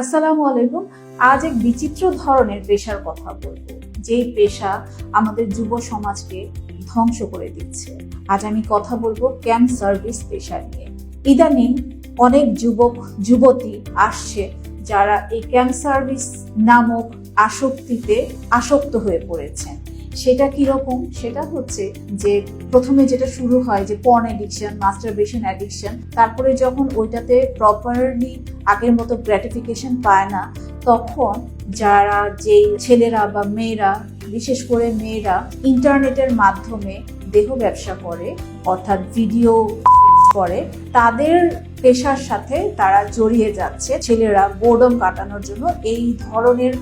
আসসালামু আলাইকুম। আজ এক বিচিত্র ধরনের পেশার কথা বলব, যেই পেশা আমাদের যুব সমাজকে ধ্বংস করে দিচ্ছে। আজ আমি কথা বলব ক্যাম্প সার্ভিস পেশা নিয়ে। ইদানিং অনেক যুবক, যুবতী আসছে যারা এই ক্যাম্প সার্ভিস নামক আসক্তিতে আসক্ত হয়ে পড়েছেন। সেটা কীরকম? সেটা হচ্ছে যে প্রথমে যেটা শুরু হয় যে পর্ন অ্যাডিকশন মাস্টারবেশন অ্যাডিকশন তারপরে যখন ওইটাতে প্রপারলি আগের মতো গ্র্যাটিফিকেশন পায় না, তখন যারা যেই ছেলেরা বা মেয়েরা, বিশেষ করে মেয়েরা ইন্টারনেটের মাধ্যমে দেহ ব্যবসা করে, অর্থাৎ ভিডিও করে তাদের পেশার সাথে তারা জড়িয়ে যাচ্ছে। ছেলেরা বোর্ডম কাটানোর জন্য এই ধরনের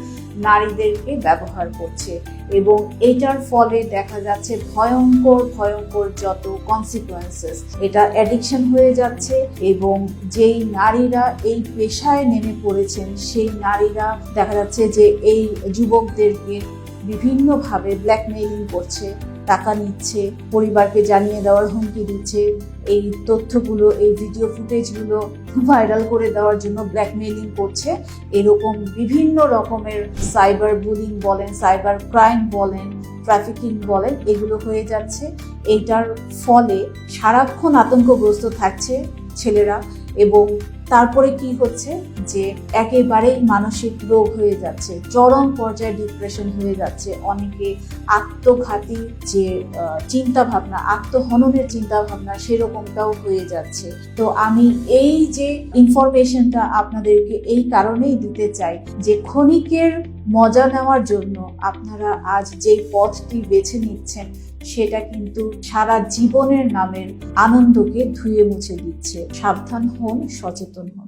নারীদেরকে ব্যবহার করছে এবং এটার ফলে দেখা যাচ্ছে ভয়ঙ্কর ভয়ঙ্কর যত কনসিকুয়েন্সেস এটা অ্যাডিকশন হয়ে যাচ্ছে এবং যেই নারীরা এই পেশায় নেমে পড়েছেন, সেই নারীরা দেখা যাচ্ছে যে এই যুবকদেরকে বিভিন্নভাবে ব্ল্যাকমেইলিং করছে। টাকা নিচ্ছে, পরিবারকে জানিয়ে দেওয়ার হুমকি দিচ্ছে, এই তথ্যগুলো, এই ভিডিও ফুটেজগুলো ভাইরাল করে দেওয়ার জন্য ব্ল্যাকমেইলিং করছে। এরকম বিভিন্ন রকমের সাইবার বুলিং বলেন সাইবার ক্রাইম বলেন ট্রাফিকিং বলেন, এগুলো হয়ে যাচ্ছে। এইটার ফলে সারাক্ষণ আতঙ্কগ্রস্ত থাকছে ছেলেরা এবং তারপরে কি হচ্ছে? যে একেবারেই মানসিক রোগ হয়ে যাচ্ছে, চরম পর্যায়ে ডিপ্রেশন হয়ে যাচ্ছে, অনেকে আত্মঘাতী যে চিন্তা ভাবনা আত্মহননের চিন্তা ভাবনা সেরকমটাও হয়ে যাচ্ছে। তো আমি এই যে ইনফরমেশনটা আপনাদেরকে এই কারণেই দিতে চাই যে ক্ষণিকের মজা নেওয়ার জন্য আপনারা আজ যে পথটি বেছে নিচ্ছেন সেটা কিন্তু সারা জীবনের নামের আনন্দকে ধুয়ে মুছে দিচ্ছে। সাবধান হন সচেতন হন।